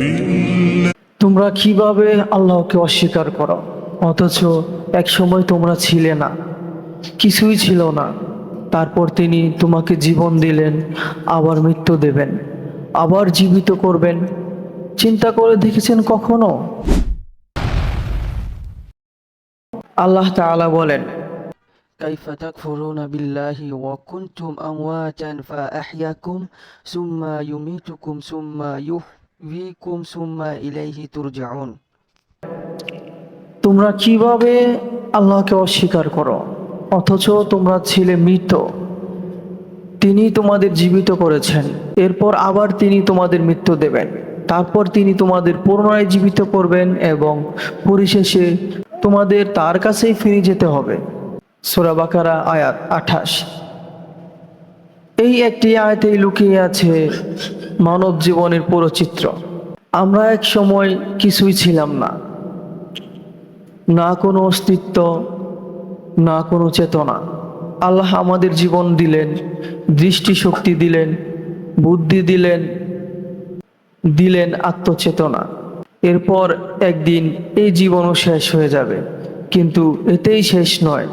بالله তোমরা কিভাবে আল্লাহকে অস্বীকার করো অথচ এক সময় তোমরা ছিলে না কিছুই ছিল না তারপর তিনি তোমাকে জীবন দিলেন আবার মৃত্যু দেবেন আবার জীবিত করবেন চিন্তা করে দেখেছেন কখনো আল্লাহ তাআলা বলেন كيف تكفرون بالله وكنتم أمواتا فأحياكم ثم يميتكم ثم يحييكم তোমরা কীভাবে আল্লাহকে অস্বীকার করো? অথচ তোমরা ছিলে মৃত। তিনি তোমাদের জীবিত করেছেন। এরপর আবার তিনি তোমাদের মৃত্যু দেবেন। তারপর তিনি তোমাদের পুনরায় জীবিত করবেন এবং পরিশেষে তোমাদের তার কাছেই ফিরে যেতে হবে। সোরাবাকারা আয়াত আঠাশ। এই একটি আয়াতেই লুকিয়ে আছে মানব জীবনের পুরো চিত্র। আমরা এক সময় কিছুই ছিলাম না। না কোনো অস্তিত্ব, না কোনো চেতনা। আল্লাহ আমাদের জীবন দিলেন, দৃষ্টিশক্তি দিলেন, বুদ্ধি দিলেন দিলেন আত্মচেতনা। এরপর একদিন এই জীবনও শেষ হয়ে যাবে, কিন্তু এতেই শেষ নয়।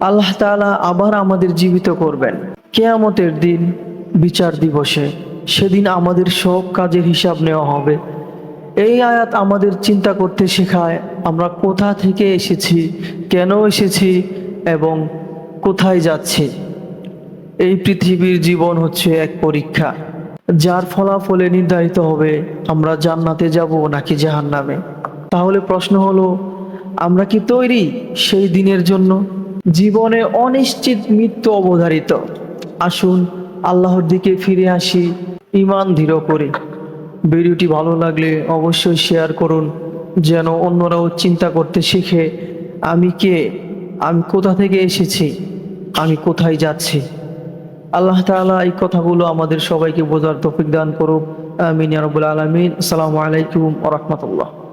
আল্লাহ তাআলা আবার আমাদের জীবিত করবেন। কেয়ামতের দিন বিচার দিবসে সেদিন আমাদের সব কাজের হিসাব নেওয়া হবে। এই আয়াত আমাদের চিন্তা করতে শেখায়, আমরা কোথা থেকে এসেছি, কেন এসেছি এবং কোথায় যাচ্ছি। এই পৃথিবীর জীবন হচ্ছে এক পরীক্ষা, যার ফলাফলে নির্ধারিত হবে, আমরা জান্নাতে যাব নাকি জাহান্নামে। তাহলে প্রশ্ন হলো, আমরা কি তৈরি সেই দিনের জন্য? জীবনে অনিশ্চিত মৃত্যু অবধারিত। আসুন আল্লাহর দিকে ফিরে আসি ইমান দৃঢ় করে। ভিডিওটি ভালো লাগলে অবশ্যই শেয়ার করুন, যেন অন্যরাও চিন্তা করতে শিখে, আমি কে, আমি কোথা থেকে এসেছি, আমি কোথায় যাচ্ছি। আল্লাহ তাআলা এই কথাগুলো আমাদের সবাইকে বোঝার তৌফিক দান করুক। আমিন রাব্বুল আলামিন। আসসালামু আলাইকুম রাহমাতুল্লাহ।